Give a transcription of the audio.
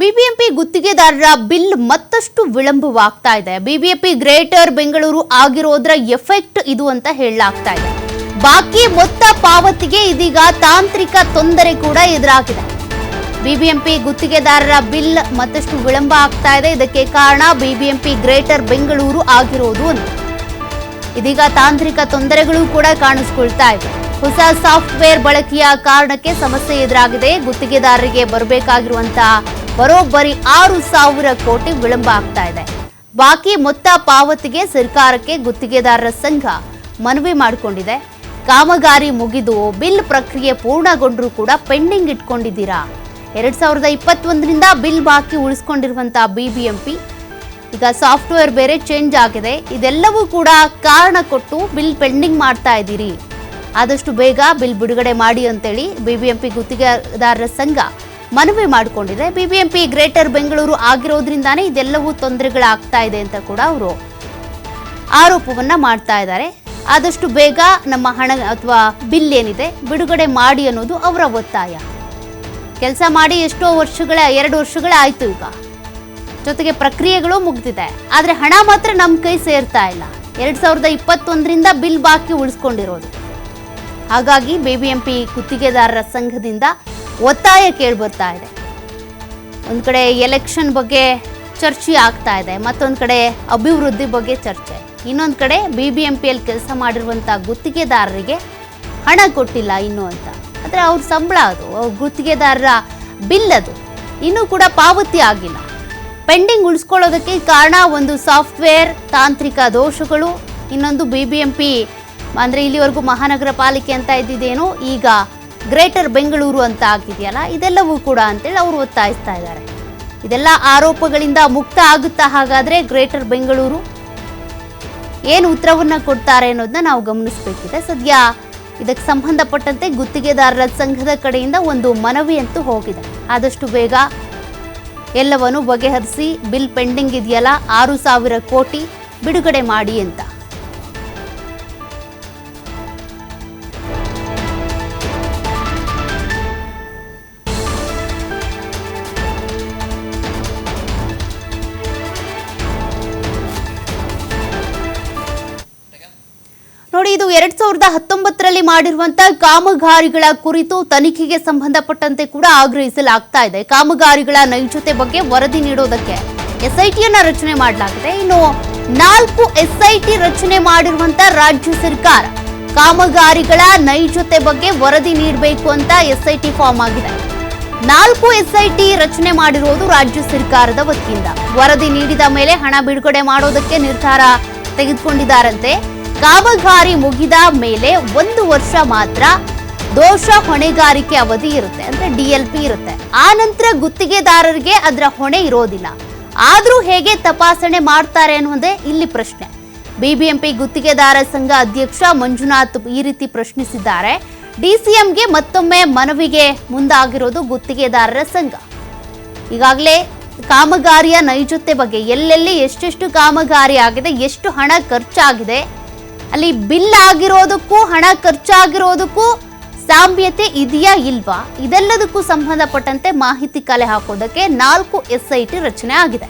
BBMP ಗುತ್ತಿಗೆದಾರರ bill ಮತ್ತಷ್ಟು ವಿಳಂಬವಾಗ್ತಾ ಇದೆ. ಬಿಬಿಎಂಪಿ ಗ್ರೇಟರ್ ಬೆಂಗಳೂರು ಆಗಿರೋದ್ರ ಎಫೆಕ್ಟ್ ಇದು ಅಂತ ಹೇಳಲಾಗ್ತಾ ಇದೆ. ಬಾಕಿ ಮೊತ್ತ ಪಾವತಿಗೆ ಇದೀಗ ತಾಂತ್ರಿಕ ತೊಂದರೆ ಕೂಡ ಎದುರಾಗಿದೆ. ಬಿಬಿಎಂಪಿ ಗುತ್ತಿಗೆದಾರರ ಬಿಲ್ ಮತ್ತಷ್ಟು ವಿಳಂಬ ಆಗ್ತಾ ಇದೆ. ಇದಕ್ಕೆ ಕಾರಣ ಬಿಬಿಎಂಪಿ ಗ್ರೇಟರ್ ಬೆಂಗಳೂರು ಆಗಿರೋದು ಅಂತ. ಇದೀಗ ತಾಂತ್ರಿಕ ತೊಂದರೆಗಳು ಕೂಡ ಕಾಣಿಸ್ಕೊಳ್ತಾ ಇದೆ. ಹೊಸ ಸಾಫ್ಟ್ವೇರ್ ಬಳಕೆಯ ಕಾರಣಕ್ಕೆ ಸಮಸ್ಯೆ ಎದುರಾಗಿದೆ. ಗುತ್ತಿಗೆದಾರರಿಗೆ ಬರಬೇಕಾಗಿರುವಂತಹ ಬರೋಬ್ಬರಿ ಆರು ಸಾವಿರ ಕೋಟಿ ವಿಳಂಬ ಆಗ್ತಾ ಇದೆ. ಬಾಕಿ ಮೊತ್ತ ಪಾವತಿಗೆ ಸರ್ಕಾರಕ್ಕೆ ಗುತ್ತಿಗೆದಾರರ ಸಂಘ ಮನವಿ ಮಾಡಿಕೊಂಡಿದೆ. ಕಾಮಗಾರಿ ಮುಗಿದು ಬಿಲ್ ಪ್ರಕ್ರಿಯೆ ಪೂರ್ಣಗೊಂಡ್ರೂ ಕೂಡ ಪೆಂಡಿಂಗ್ ಇಟ್ಕೊಂಡಿದ್ದೀರಾ? ಎರಡ್ ಸಾವಿರದ ಇಪ್ಪತ್ತೊಂದರಿಂದ ಬಿಲ್ ಬಾಕಿ ಉಳಿಸ್ಕೊಂಡಿರುವಂತಹ ಬಿಬಿಎಂಪಿ, ಈಗ ಸಾಫ್ಟ್ವೇರ್ ಬೇರೆ ಚೇಂಜ್ ಆಗಿದೆ. ಇದೆಲ್ಲವೂ ಕೂಡ ಕಾರಣ ಕೊಟ್ಟು ಬಿಲ್ ಪೆಂಡಿಂಗ್ ಮಾಡ್ತಾ ಇದ್ದೀರಿ. ಆದಷ್ಟು ಬೇಗ ಬಿಲ್ ಬಿಡುಗಡೆ ಮಾಡಿ ಅಂತೇಳಿ ಬಿಬಿಎಂಪಿ ಗುತ್ತಿಗೆದಾರರ ಸಂಘ ಮನವಿ ಮಾಡಿಕೊಂಡಿದೆ. ಬಿಬಿಎಂಪಿ ಗ್ರೇಟರ್ ಬೆಂಗಳೂರು ಆಗಿರೋದ್ರಿಂದಾನೇ ಇದೆಲ್ಲವೂ ತೊಂದರೆಗಳಾಗ್ತಾ ಇದೆ ಅಂತ ಕೂಡ ಅವರು ಆರೋಪವನ್ನ ಮಾಡ್ತಾ ಇದ್ದಾರೆ. ಆದಷ್ಟು ಬೇಗ ನಮ್ಮ ಹಣ ಅಥವಾ ಬಿಲ್ ಏನಿದೆ ಬಿಡುಗಡೆ ಮಾಡಿ ಅನ್ನೋದು ಅವರ ಒತ್ತಾಯ. ಕೆಲಸ ಮಾಡಿ ಎಷ್ಟೋ ವರ್ಷಗಳ, ಎರಡು ವರ್ಷಗಳೇ ಆಯ್ತು ಈಗ. ಜೊತೆಗೆ ಪ್ರಕ್ರಿಯೆಗಳು ಮುಗ್ದಿದೆ. ಆದರೆ ಹಣ ಮಾತ್ರ ನಮ್ಮ ಕೈ ಸೇರ್ತಾ ಇಲ್ಲ. ಎರಡ್ ಸಾವಿರದ ಇಪ್ಪತ್ತೊಂದರಿಂದ ಬಿಲ್ ಬಾಕಿ ಉಳಿಸ್ಕೊಂಡಿರೋದು. ಹಾಗಾಗಿ ಬಿಬಿಎಂಪಿ ಗುತ್ತಿಗೆದಾರರ ಸಂಘದಿಂದ ಒತ್ತಾಯ ಕೇಳ್ಬರ್ತಾ ಇದೆ. ಒಂದು ಕಡೆ ಎಲೆಕ್ಷನ್ ಬಗ್ಗೆ ಚರ್ಚೆ ಆಗ್ತಾ ಇದೆ, ಮತ್ತೊಂದು ಕಡೆ ಅಭಿವೃದ್ಧಿ ಬಗ್ಗೆ ಚರ್ಚೆ. ಇನ್ನೊಂದು ಕಡೆ ಬಿ ಬಿ ಎಂ ಪಿಯಲ್ಲಿ ಕೆಲಸ ಮಾಡಿರುವಂಥ ಗುತ್ತಿಗೆದಾರರಿಗೆ ಹಣ ಕೊಟ್ಟಿಲ್ಲ ಇನ್ನು ಅಂತ. ಆದರೆ ಅವ್ರ ಸಂಬಳ ಅದು, ಅವ್ರ ಗುತ್ತಿಗೆದಾರರ ಬಿಲ್ ಅದು. ಇನ್ನೂ ಕೂಡ ಪಾವತಿ ಆಗಿಲ್ಲ. ಪೆಂಡಿಂಗ್ ಉಳಿಸ್ಕೊಳ್ಳೋದಕ್ಕೆ ಕಾರಣ ಒಂದು ಸಾಫ್ಟ್ವೇರ್ ತಾಂತ್ರಿಕ ದೋಷಗಳು. ಇನ್ನೊಂದು ಬಿ ಬಿ ಎಂ ಪಿ ಅಂದರೆ ಇಲ್ಲಿವರೆಗೂ ಮಹಾನಗರ ಪಾಲಿಕೆ ಅಂತ ಇದ್ದಿದ್ದೇನು ಈಗ ಗ್ರೇಟರ್ ಬೆಂಗಳೂರು ಅಂತ ಆಗಿದೆಯಲ್ಲ ಇದೆಲ್ಲವೂ ಕೂಡ ಅಂತೇಳಿ ಅವರು ಒತ್ತಾಯಿಸ್ತಾ ಇದ್ದಾರೆ. ಇದೆಲ್ಲ ಆರೋಪಗಳಿಂದ ಮುಕ್ತ ಆಗುತ್ತಾ ಹಾಗಾದರೆ ಗ್ರೇಟರ್ ಬೆಂಗಳೂರು? ಏನು ಉತ್ತರವನ್ನು ಕೊಡ್ತಾರೆ ಅನ್ನೋದನ್ನ ನಾವು ಗಮನಿಸಬೇಕಿದೆ. ಸದ್ಯ ಇದಕ್ಕೆ ಸಂಬಂಧಪಟ್ಟಂತೆ ಗುತ್ತಿಗೆದಾರರ ಸಂಘದ ಕಡೆಯಿಂದ ಒಂದು ಮನವಿ ಅಂತೂ ಹೋಗಿದೆ. ಆದಷ್ಟು ಬೇಗ ಎಲ್ಲವನ್ನು ಬಗೆಹರಿಸಿ, ಬಿಲ್ ಪೆಂಡಿಂಗ್ ಇದೆಯಲ್ಲ, ಆರು ಸಾವಿರ ಕೋಟಿ ಬಿಡುಗಡೆ ಮಾಡಿ ಅಂತ. ಎರಡ್ ಸಾವಿರದ ಹತ್ತೊಂಬತ್ತರಲ್ಲಿ ಮಾಡಿರುವಂತಹ ಕಾಮಗಾರಿಗಳ ಕುರಿತು ತನಿಖೆಗೆ ಸಂಬಂಧಪಟ್ಟಂತೆ ಕೂಡ ಆಗ್ರಹಿಸಲಾಗ್ತಾ ಇದೆ. ಕಾಮಗಾರಿಗಳ ನೈಜತೆ ಬಗ್ಗೆ ವರದಿ ನೀಡೋದಕ್ಕೆ ಎಸ್ಐಟಿಯನ್ನ ರಚನೆ ಮಾಡಲಾಗಿದೆ. ಇನ್ನು ನಾಲ್ಕು ಎಸ್ಐಟಿ ರಚನೆ ಮಾಡಿರುವಂತ ರಾಜ್ಯ ಸರ್ಕಾರ ಕಾಮಗಾರಿಗಳ ನೈಜತೆ ಬಗ್ಗೆ ವರದಿ ನೀಡಬೇಕು ಅಂತ ಎಸ್ಐಟಿ ಫಾರ್ಮ್ ಆಗಿದೆ. ನಾಲ್ಕು ಎಸ್ಐಟಿ ರಚನೆ ಮಾಡಿರುವುದು ರಾಜ್ಯ ಸರ್ಕಾರದ ವತಿಯಿಂದ. ವರದಿ ನೀಡಿದ ಮೇಲೆ ಹಣ ಬಿಡುಗಡೆ ಮಾಡೋದಕ್ಕೆ ನಿರ್ಧಾರ ತೆಗೆದುಕೊಂಡಿದ್ದಾರಂತೆ. ಕಾಮಗಾರಿ ಮುಗಿದ ಮೇಲೆ ಒಂದು ವರ್ಷ ಮಾತ್ರ ದೋಷ ಹೊಣೆಗಾರಿಕೆ ಅವಧಿ ಇರುತ್ತೆ, ಅಂದ್ರೆ ಪಿ ಇರುತ್ತೆ. ಆ ನಂತರ ಗುತ್ತಿಗೆದಾರರಿಗೆ ಅದರ ಹೊಣೆ ಇರೋದಿಲ್ಲ. ಆದರೂ ಹೇಗೆ ತಪಾಸಣೆ ಮಾಡ್ತಾರೆ ಅನ್ನೋದೇ ಇಲ್ಲಿ ಪ್ರಶ್ನೆ. ಬಿಬಿಎಂಪಿ ಗುತ್ತಿಗೆದಾರ ಸಂಘ ಅಧ್ಯಕ್ಷ ಮಂಜುನಾಥ್ ಈ ರೀತಿ ಪ್ರಶ್ನಿಸಿದ್ದಾರೆ. ಡಿಸಿಎಂಗೆ ಮತ್ತೊಮ್ಮೆ ಮನವಿಗೆ ಮುಂದಾಗಿರೋದು ಗುತ್ತಿಗೆದಾರರ ಸಂಘ. ಈಗಾಗಲೇ ಕಾಮಗಾರಿಯ ನೈಜತೆ ಬಗ್ಗೆ ಎಲ್ಲೆಲ್ಲಿ ಎಷ್ಟೆಷ್ಟು ಕಾಮಗಾರಿ ಆಗಿದೆ, ಎಷ್ಟು ಹಣ ಖರ್ಚಾಗಿದೆ ಅಲ್ಲಿ ಬಿಲ್ ಆಗಿರೋದಕ್ಕೂ, ಹಣ ಖರ್ಚಾಗಿರೋದಕ್ಕೂ ಸಾಮ್ಯತೆ ಇದೆಯಾ ಇಲ್ವಾ? ಇದೆಲ್ಲದಕ್ಕೂ ಸಂಬಂಧಪಟ್ಟಂತೆ ಮಾಹಿತಿ ಕಲೆ ಹಾಕೋದಕ್ಕೆ ನಾಲ್ಕು ಎಸ್ಐಟಿ ರಚನೆ ಆಗಿದೆ.